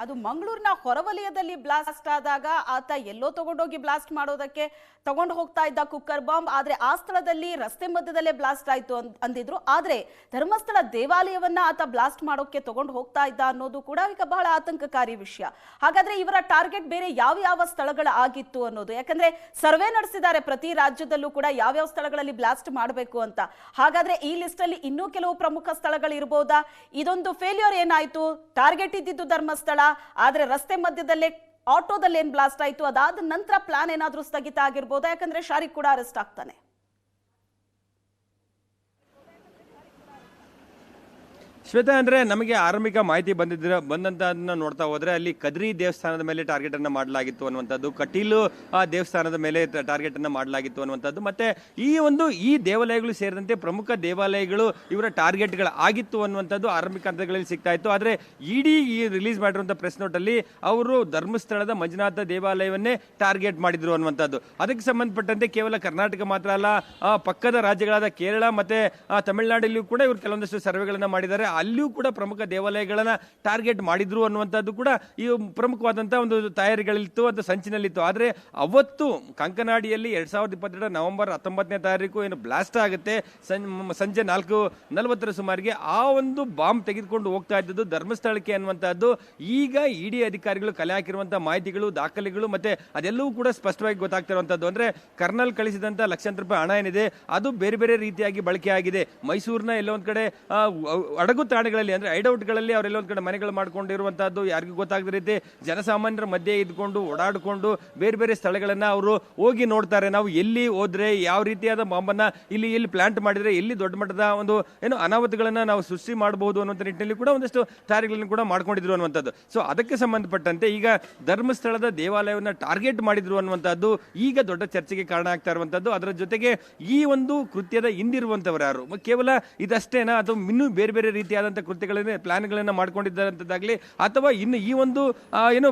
ಅದು ಮಂಗಳೂರಿನ ಹೊರವಲಯದಲ್ಲಿ ಬ್ಲಾಸ್ಟ್ ಆದಾಗ ಆತ ಎಲ್ಲೋ ತಗೊಂಡೋಗಿ ಬ್ಲಾಸ್ಟ್ ಮಾಡೋದಕ್ಕೆ ತಗೊಂಡು ಹೋಗ್ತಾ ಇದ್ದ ಕುಕ್ಕರ್ ಬಾಂಬ್. ಆದ್ರೆ ಆ ಸ್ಥಳದಲ್ಲಿ ರಸ್ತೆ ಮಧ್ಯದಲ್ಲೇ ಬ್ಲಾಸ್ಟ್ ಆಯ್ತು ಅಂದ್- ಅಂದಿದ್ರು. ಆದ್ರೆ ಧರ್ಮಸ್ಥಳ ದೇವಾಲಯವನ್ನ ಆತ ಬ್ಲಾಸ್ಟ್ ಮಾಡೋಕೆ ತಗೊಂಡು ಹೋಗ್ತಾ ಇದ್ದ ಅನ್ನೋದು ಕೂಡ ಈಗ ಬಹಳ ಆತಂಕಕಾರಿ ವಿಷಯ. ಹಾಗಾದ್ರೆ ಇವರ ಟಾರ್ಗೆಟ್ ಬೇರೆ ಯಾವ ಯಾವ ಸ್ಥಳಗಳ ಆಗಿತ್ತು ಅನ್ನೋದು. ಯಾಕಂದ್ರೆ ಸರ್ವೆ ನಡೆಸಿದ್ದಾರೆ ಪ್ರತಿ ರಾಜ್ಯದಲ್ಲೂ ಕೂಡ ಯಾವ್ಯಾವ ಸ್ಥಳಗಳಲ್ಲಿ ಬ್ಲಾಸ್ಟ್ ಮಾಡಬೇಕು ಅಂತ. ಹಾಗಾದ್ರೆ ಈ ಲಿಸ್ಟ್ ಅಲ್ಲಿ ಇನ್ನೂ ಕೆಲವು ಪ್ರಮುಖ ಸ್ಥಳಗಳು ಇದೊಂದು ಫೇಲ್ಯೂರ್ ಏನಾಯ್ತು? ಟಾರ್ಗೆಟ್ ಇದ್ದಿದ್ದು ಧರ್ಮಸ್ಥಳ ಆದ್ರೆ ರಸ್ತೆ ಮಧ್ಯದಲ್ಲೇ ಆಟೋದಲ್ಲಿ ಏನ್ ಬ್ಲಾಸ್ಟ್ ಆಯ್ತು, ಅದಾದ ನಂತರ ಪ್ಲಾನ್ ಏನಾದ್ರೂ ಸ್ಥಗಿತ ಆಗಿರ್ಬೋದು. ಯಾಕಂದ್ರೆ ಶಾರಿಕ್ ಕೂಡ ಅರೆಸ್ಟ್ ಆಗ್ತಾನೆ. ಶ್ವೇತಾ, ಅಂದ್ರೆ ನಮಗೆ ಆರಂಭಿಕ ಮಾಹಿತಿ ಬಂದಿದ್ರೆ ಬಂದಂತದನ್ನ ನೋಡ್ತಾ ಹೋದ್ರೆ ಅಲ್ಲಿ ಕದ್ರಿ ದೇವಸ್ಥಾನದ ಮೇಲೆ ಟಾರ್ಗೆಟ್ ಅನ್ನ ಮಾಡಲಾಗಿತ್ತು ಅನ್ನುವಂಥದ್ದು, ಕಟೀಲು, ಆ, ದೇವಸ್ಥಾನದ ಮೇಲೆ ಟಾರ್ಗೆಟ್ ಅನ್ನ ಮಾಡಲಾಗಿತ್ತು ಅನ್ನುವಂಥದ್ದು. ಮತ್ತೆ ಈ ಒಂದು ಈ ದೇವಾಲಯಗಳು ಸೇರಿದಂತೆ ಪ್ರಮುಖ ದೇವಾಲಯಗಳು ಇವರ ಟಾರ್ಗೆಟ್ಗಳು ಆಗಿತ್ತು ಅನ್ನುವಂಥದ್ದು ಆರಂಭಿಕ ಹಂತಗಳಲ್ಲಿ ಸಿಗ್ತಾ ಇತ್ತು. ಆದ್ರೆ ಇಡೀ ಈ ರಿಲೀಸ್ ಮಾಡಿರುವಂಥ ಪ್ರೆಸ್ ನೋಟ್ ಅಲ್ಲಿ ಅವರು ಧರ್ಮಸ್ಥಳದ ಮಂಜುನಾಥ ದೇವಾಲಯವನ್ನೇ ಟಾರ್ಗೆಟ್ ಮಾಡಿದ್ರು ಅನ್ನುವಂಥದ್ದು. ಅದಕ್ಕೆ ಸಂಬಂಧಪಟ್ಟಂತೆ ಕೇವಲ ಕರ್ನಾಟಕ ಮಾತ್ರ ಅಲ್ಲ ಪಕ್ಕದ ರಾಜ್ಯಗಳಾದ ಕೇರಳ ಮತ್ತೆ ತಮಿಳುನಾಡಲ್ಲಿಯೂ ಕೂಡ ಇವರು ಕೆಲವೊಂದಷ್ಟು ಸರ್ವೆಗಳನ್ನ ಮಾಡಿದ್ದಾರೆ. ಅಲ್ಲಿಯೂ ಕೂಡ ಪ್ರಮುಖ ದೇವಾಲಯಗಳನ್ನು ಟಾರ್ಗೆಟ್ ಮಾಡಿದ್ರು ಅನ್ನುವಂಥದ್ದು ಕೂಡ ಈ ಪ್ರಮುಖವಾದಂಥ ಒಂದು ತಯಾರಿಗಳಿತ್ತು ಅಂತ ಸಂಚಿನಲ್ಲಿತ್ತು. ಆದರೆ ಅವತ್ತು ಕಂಕನಾಡಿಯಲ್ಲಿ ಎರಡ್ ಸಾವಿರದ ಇಪ್ಪತ್ತೆರಡು ನವೆಂಬರ್ ಹತ್ತೊಂಬತ್ತನೇ ತಾರೀಕು ಏನು ಬ್ಲಾಸ್ಟ್ ಆಗುತ್ತೆ. ಸಂಜೆ ನಾಲ್ಕು ನಲವತ್ತರ ಸುಮಾರಿಗೆ ಆ ಒಂದು ಬಾಂಬ್ ತೆಗೆದುಕೊಂಡು ಹೋಗ್ತಾ ಇದ್ದದ್ದು ಧರ್ಮಸ್ಥಳಕ್ಕೆ ಅನ್ನುವಂಥದ್ದು. ಈಗ ಇಡಿ ಅಧಿಕಾರಿಗಳು ಕಲೆ ಹಾಕಿರುವಂಥ ಮಾಹಿತಿಗಳು, ದಾಖಲೆಗಳು ಮತ್ತೆ ಅದೆಲ್ಲವೂ ಕೂಡ ಸ್ಪಷ್ಟವಾಗಿ ಗೊತ್ತಾಗ್ತಿರುವಂಥದ್ದು ಅಂದ್ರೆ ಕರ್ನಲ್ ಕಳಿಸಿದಂತ ಲಕ್ಷಾಂತರ ರೂಪಾಯಿ ಹಣ ಏನಿದೆ, ಅದು ಬೇರೆ ಬೇರೆ ರೀತಿಯಾಗಿ ಬಳಕೆ ಆಗಿದೆ. ಮೈಸೂರಿನ ಎಲ್ಲೋ ಒಂದ್ ಕಡೆ ಅಡಗು ತಾಣಗಳಲ್ಲಿ ಅಂದ್ರೆ ಐಡೌಟ್ಗಳಲ್ಲಿ ಅವರೆಲ್ಲ ಒಂದ್ ಕಡೆ ಮನೆಗಳು ಮಾಡ್ಕೊಂಡಿರುವಂತಹದ್ದು ಯಾರಿಗೂ ಗೊತ್ತಾಗದ ರೀತಿ ಜನಸಾಮಾನ್ಯರ ಮಧ್ಯೆ ಇದ್ಕೊಂಡು ಓಡಾಡಿಕೊಂಡು ಬೇರೆ ಬೇರೆ ಸ್ಥಳಗಳನ್ನ ಅವರು ಹೋಗಿ ನೋಡ್ತಾರೆ. ನಾವು ಎಲ್ಲಿ ಹೋದ್ರೆ ಯಾವ ರೀತಿಯಾದ ಬಾಂಬನ್ನು ಇಲ್ಲಿ ಇಲ್ಲಿ ಪ್ಲಾಂಟ್ ಮಾಡಿದ್ರೆ ಎಲ್ಲಿ ದೊಡ್ಡ ಮಟ್ಟದ ಒಂದು ಏನು ಅನಾಹುತಗಳನ್ನ ನಾವು ಸೃಷ್ಟಿ ಮಾಡಬಹುದು ಅನ್ನುವಂಥ ನಿಟ್ಟಿನಲ್ಲಿ ಕೂಡ ಒಂದಷ್ಟು ತಯಾರಿಗಳನ್ನು ಕೂಡ ಮಾಡ್ಕೊಂಡಿದ್ರು ಅನ್ನುವಂಥದ್ದು. ಸೊ ಅದಕ್ಕೆ ಸಂಬಂಧಪಟ್ಟಂತೆ ಈಗ ಧರ್ಮಸ್ಥಳದ ದೇವಾಲಯವನ್ನ ಟಾರ್ಗೆಟ್ ಮಾಡಿದ್ರು ಅನ್ನುವಂಥದ್ದು ಈಗ ದೊಡ್ಡ ಚರ್ಚೆಗೆ ಕಾರಣ ಆಗ್ತಾ ಇರುವಂಥದ್ದು. ಅದರ ಜೊತೆಗೆ ಈ ಒಂದು ಕೃತ್ಯದ ಹಿಂದಿರುವಂಥವ್ರು ಯಾರು? ಕೇವಲ ಇದಷ್ಟೇನಾ? ಅಥವಾ ಇನ್ನೂ ಬೇರೆ ಬೇರೆ ರೀತಿಯಾದಂತಹ ಕೃತಿಗಳನ್ನೇ ಪ್ಲಾನ್ಗಳನ್ನ ಮಾಡ್ಕೊಂಡಿದ್ದಾರಂತದ್ದಾಗ್ಲಿ ಅಥವಾ ಇನ್ನು ಈ ಒಂದು ಏನು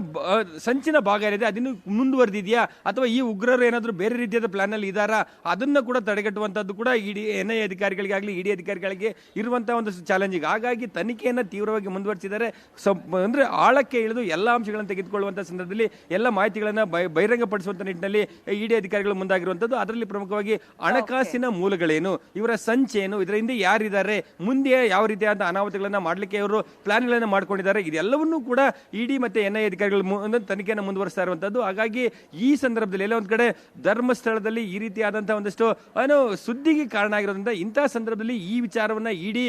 ಸಂಚಿನ ಭಾಗ ಏನಿದೆ ಅದಿನ್ನು ಮುಂದುವರೆದಿದೆಯಾ? ಅಥವಾ ಈ ಉಗ್ರರು ಏನಾದರೂ ಬೇರೆ ರೀತಿಯಾದ ಪ್ಲಾನ್ ಅಲ್ಲಿ ಇದಾರಾ? ಅದನ್ನ ಕೂಡ ತಡೆಗಟ್ಟುವಂಥದ್ದು ಕೂಡ ಇಡಿ ಎನ್ ಐ ಅಧಿಕಾರಿಗಳಿಗಾಗಲಿ ಇಡಿ ಅಧಿಕಾರಿಗಳಿಗೆ ಇರುವಂಥ ಒಂದು ಚಾಲೆಂಜಿಗೆ ಹಾಗಾಗಿ ತನಿಖೆಯನ್ನು ತೀವ್ರವಾಗಿ ಮುಂದುವರೆಸಿದರೆ ಸಂ- ಅಂದ್ರೆ ಆಳಕ್ಕೆ ಇಳಿದು ಎಲ್ಲ ಅಂಶಗಳನ್ನು ತೆಗೆದುಕೊಳ್ಳುವಂಥ ಸಂದರ್ಭದಲ್ಲಿ ಎಲ್ಲ ಮಾಹಿತಿಗಳನ್ನು ಬೈ- ಬಹಿರಂಗಪಡಿಸುವಂಥ ನಿಟ್ಟಿನಲ್ಲಿ ಇಡಿ ಅಧಿಕಾರಿಗಳು ಮುಂದಾಗಿರುವಂಥದ್ದು ಅದರಲ್ಲಿ ಪ್ರಮುಖವಾಗಿ ಹಣಕಾಸಿನ ಮೂಲಗಳೇನು ಇವರ ಸಂಚೇನು ಇದರಿಂದ ಯಾರಿದ್ದಾರೆ ಮುಂದೆ ಯಾವ ರೀತಿಯಾದ ಅನಾಹುತಗಳನ್ನ ಮಾಡಲಿಕ್ಕೆ ಅವರು ಪ್ಲಾನ್ಗಳನ್ನು ಮಾಡ್ಕೊಂಡಿದ್ದಾರೆ. ಇದೆಲ್ಲವನ್ನೂ ಕೂಡ ಇಡಿ ಮತ್ತೆ ಎನ್ ಐ ಅಧಿಕಾರಿಗಳು ತನಿಖೆಯನ್ನು ಮುಂದುವರಿಸ್ತಾ ಇರುವಂಥದ್ದು ಹಾಗಾಗಿ ಈ ಸಂದರ್ಭದಲ್ಲಿ ಎಲ್ಲ ಒಂದು ಕಡೆ ಧರ್ಮಸ್ಥಳದಲ್ಲಿ ಈ ರೀತಿಯಾದಂಥ ಒಂದಷ್ಟು, ಏನು, ಸುದ್ದಿಗೆ ಕಾರಣ ಆಗಿರೋದ್ರಿಂದ ಇಂಥ ಸಂದರ್ಭದಲ್ಲಿ ಈ ವಿಚಾರವನ್ನ ಇಡಿ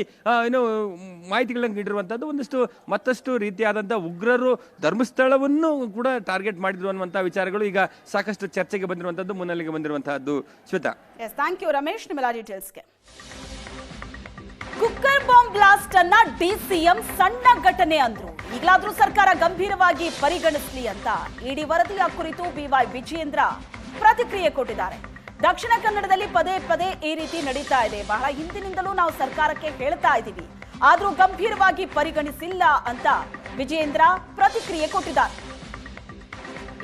ಏನು, ಮಾಹಿತಿಗಳನ್ನ ನೀಡಿರುವಂಥದ್ದು ಒಂದಷ್ಟು ಮತ್ತಷ್ಟು ರೀತಿಯಾದಂಥ ಉಗ್ರರು ಧರ್ಮಸ್ಥಳವನ್ನು ಕೂಡ ಟಾರ್ಗೆಟ್ ಮಾಡಿದ್ರು ಅನ್ನುವಂಥ ವಿಚಾರಗಳು ಈಗ ಸಾಕಷ್ಟು ಚರ್ಚೆಗೆ ಬಂದಿರುವಂಥದ್ದು ಮುನ್ನೆಲೆಗೆ ಬಂದಿರುವಂತಹದ್ದು. ಶ್ವೇತಾ. ಥ್ಯಾಂಕ್ ಯು ರಮೇಶ್, ನಿಮ್ಮೆಲ್ಲ ಡೀಟೇಲ್ಸ್ಗೆ ಕುಕ್ಕರ್ ಬಾಂಬ್ ಬ್ಲಾಸ್ಟ್ ಅನ್ನ ಡಿಸಿಎಂ ಸಣ್ಣ ಘಟನೆ ಅಂದ್ರು. ಈಗಲಾದ್ರೂ ಸರ್ಕಾರ ಗಂಭೀರವಾಗಿ ಪರಿಗಣಿಸಲಿ ಅಂತ ಇಡಿ ವರದಿಯ ಕುರಿತು ಬಿವೈ ವಿಜಯೇಂದ್ರ ಪ್ರತಿಕ್ರಿಯೆ ಕೊಟ್ಟಿದ್ದಾರೆ. ದಕ್ಷಿಣ ಕನ್ನಡದಲ್ಲಿ ಪದೇ ಪದೇ ಈ ರೀತಿ ನಡೀತಾ ಇದೆ. ಬಹಳ ಹಿಂದಿನಿಂದಲೂ ನಾವು ಸರ್ಕಾರಕ್ಕೆ ಹೇಳ್ತಾ ಇದ್ದೀವಿ. ಆದ್ರೂ ಗಂಭೀರವಾಗಿ ಪರಿಗಣಿಸಿಲ್ಲ ಅಂತ ವಿಜಯೇಂದ್ರ ಪ್ರತಿಕ್ರಿಯೆ ಕೊಟ್ಟಿದ್ದಾರೆ.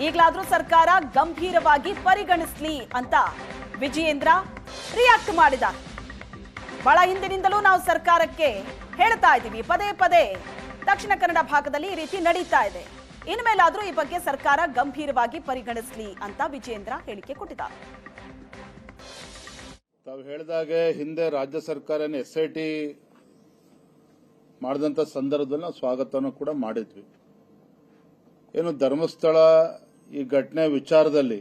ಈಗಲಾದ್ರೂ ಸರ್ಕಾರ ಗಂಭೀರವಾಗಿ ಪರಿಗಣಿಸಲಿ ಅಂತ ವಿಜಯೇಂದ್ರ ರಿಯಾಕ್ಟ್ ಮಾಡಿದ್ದಾರೆ. ಬಹಳ ಹಿಂದಿನಿಂದಲೂ ನಾವು ಸರ್ಕಾರಕ್ಕೆ ಹೇಳ್ತಾ ಇದ್ದೀವಿ. ಪದೇ ಪದೇ ದಕ್ಷಿಣ ಕನ್ನಡ ಭಾಗದಲ್ಲಿ ಈ ರೀತಿ ನಡೀತಾ ಇದೆ. ಇನ್ಮೇಲಾದರೂ ಈ ಬಗ್ಗೆ ಸರ್ಕಾರ ಗಂಭೀರವಾಗಿ ಪರಿಗಣಿಸಲಿ ಅಂತ ವಿಜೇಂದ್ರ ಹೇಳಿಕೆ ಕೊಟ್ಟಿದ್ದಾರೆ. ತಾವು ಹೇಳಿದಾಗೆ ಹಿಂದೆ ರಾಜ್ಯ ಸರ್ಕಾರನ ಎಸ್ ಐ ಟಿ ಮಾಡಿದಂಥ ಸಂದರ್ಭದಲ್ಲಿ ನಾವು ಸ್ವಾಗತವನ್ನು ಕೂಡ ಮಾಡಿದ್ವಿ. ಏನು ಧರ್ಮಸ್ಥಳ ಈ ಘಟನೆ ವಿಚಾರದಲ್ಲಿ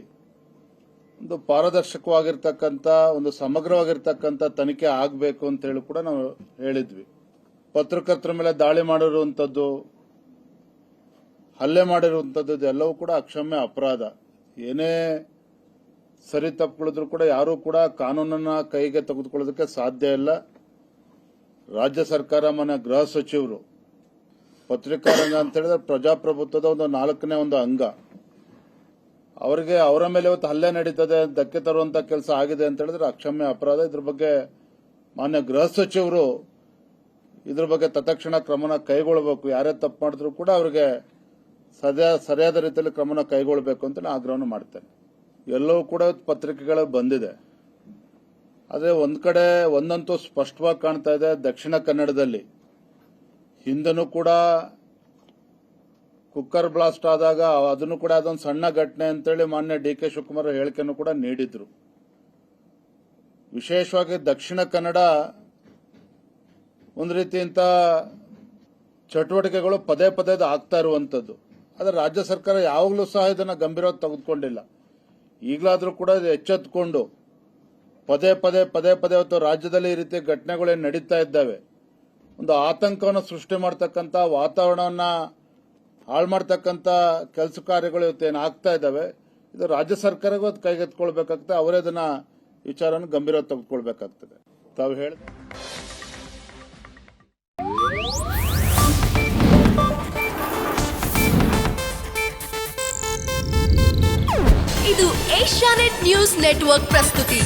ಒಂದು ಪಾರದರ್ಶಕವಾಗಿರ್ತಕ್ಕಂಥ, ಒಂದು ಸಮಗ್ರವಾಗಿರ್ತಕ್ಕಂಥ ತನಿಖೆ ಆಗಬೇಕು ಅಂತ ಹೇಳಿ ಕೂಡ ನಾವು ಹೇಳಿದ್ವಿ. ಪತ್ರಕರ್ತರ ಮೇಲೆ ದಾಳಿ ಮಾಡಿರುವಂಥದ್ದು, ಹಲ್ಲೆ ಮಾಡಿರುವಂಥದ್ದು ಇದೆಲ್ಲವೂ ಕೂಡ ಅಕ್ಷಮ್ಯ ಅಪರಾಧ. ಏನೇ ಸರಿ ತಪ್ಪುಗಳಿದ್ರು ಕೂಡ ಯಾರೂ ಕೂಡ ಕಾನೂನನ್ನ ಕೈಗೆ ತೆಗೆದುಕೊಳ್ಳೋದಕ್ಕೆ ಸಾಧ್ಯ ಇಲ್ಲ. ರಾಜ್ಯ ಸರ್ಕಾರ ಮನೆ ಗೃಹ ಸಚಿವರು, ಪತ್ರಿಕಾರಂಗ ಅಂತ ಹೇಳಿದ್ರೆ ಪ್ರಜಾಪ್ರಭುತ್ವದ ಒಂದು ನಾಲ್ಕನೇ ಒಂದು ಅಂಗ. ಅವರಿಗೆ ಅವರ ಮೇಲೆ ಇವತ್ತು ಹಲ್ಲೆ ನಡೀತದೆ, ಧಕ್ಕೆ ತರುವಂತ ಕೆಲಸ ಆಗಿದೆ ಅಂತ ಹೇಳಿದ್ರೆ ಅಕ್ಷಮ್ಯ ಅಪರಾಧ. ಇದ್ರ ಬಗ್ಗೆ ಮಾನ್ಯ ಗೃಹ ಸಚಿವರು ಇದ್ರ ಬಗ್ಗೆ ತತ್ಕ್ಷಣ ಕ್ರಮನ ಕೈಗೊಳ್ಳಬೇಕು ಯಾರೇ ತಪ್ಪು ಮಾಡಿದ್ರು ಕೂಡ ಅವರಿಗೆ ಸದ್ಯ ಸರಿಯಾದ ರೀತಿಯಲ್ಲಿ ಕ್ರಮನ ಕೈಗೊಳ್ಳಬೇಕು ಅಂತ ನಾನು ಆಗ್ರಹವನ್ನು ಮಾಡ್ತೇನೆ. ಎಲ್ಲವೂ ಕೂಡ ಪತ್ರಿಕೆಗಳು ಬಂದಿದೆ. ಆದರೆ ಒಂದ್ ಕಡೆ ಒಂದಂತೂ ಸ್ಪಷ್ಟವಾಗಿ ಕಾಣ್ತಾ ಇದೆ ದಕ್ಷಿಣ ಕನ್ನಡದಲ್ಲಿ. ಹಿಂದನೂ ಕೂಡ ಕುಕ್ಕರ್ ಬ್ಲಾಸ್ಟ್ ಆದಾಗ ಅದನ್ನು ಕೂಡ ಅದೊಂದು ಸಣ್ಣ ಘಟನೆ ಅಂತೇಳಿ ಮಾನ್ಯ ಡಿ ಕೆ ಶಿವಕುಮಾರ್ ಹೇಳಿಕೆಯನ್ನು ಕೂಡ ನೀಡಿದ್ರು. ವಿಶೇಷವಾಗಿ ದಕ್ಷಿಣ ಕನ್ನಡ ಒಂದು ರೀತಿಯಂತ ಚಟುವಟಿಕೆಗಳು ಪದೇ ಪದೇ ಆಗ್ತಾ ಇರುವಂತದ್ದು ಆದರೆ ರಾಜ್ಯ ಸರ್ಕಾರ ಯಾವಾಗಲೂ ಸಹ ಇದನ್ನ ಗಂಭೀರವಾಗಿ ತೆಗೆದುಕೊಂಡಿಲ್ಲ. ಈಗಲಾದರೂ ಕೂಡ ಎಚ್ಚೆತ್ತುಕೊಂಡು ಪದೇ ಪದೇ ಪದೇ ಪದೇ ಹೊತ್ತು ರಾಜ್ಯದಲ್ಲಿ ಈ ರೀತಿ ಘಟನೆಗಳೇನು ನಡೀತಾ ಇದ್ದಾವೆ. ಒಂದು ಆತಂಕವನ್ನು ಸೃಷ್ಟಿ ಮಾಡ್ತಕ್ಕಂಥ ವಾತಾವರಣವನ್ನ ಹಾಳು ಮಾಡ್ತಕ್ಕಂಥ ಕೆಲಸ ಕಾರ್ಯಗಳು ಇವತ್ತೇನು ಆಗ್ತಾ ಇದ್ದಾವೆ, ಇದು ರಾಜ್ಯ ಸರ್ಕಾರಗೂ ಅದು ಕೈಗೆತ್ಕೊಳ್ಬೇಕಾಗ್ತದೆ ಅವರೇ ಅದನ್ನ ವಿಚಾರವನ್ನು ಗಂಭೀರ ತೆಗೆದುಕೊಳ್ಬೇಕಾಗ್ತದೆ. ತಾವು ಹೇಳಿ. ಇದು ಏಷ್ಯಾನೆಟ್ ನ್ಯೂಸ್ ನೆಟ್ವರ್ಕ್ ಪ್ರಸ್ತುತಿ.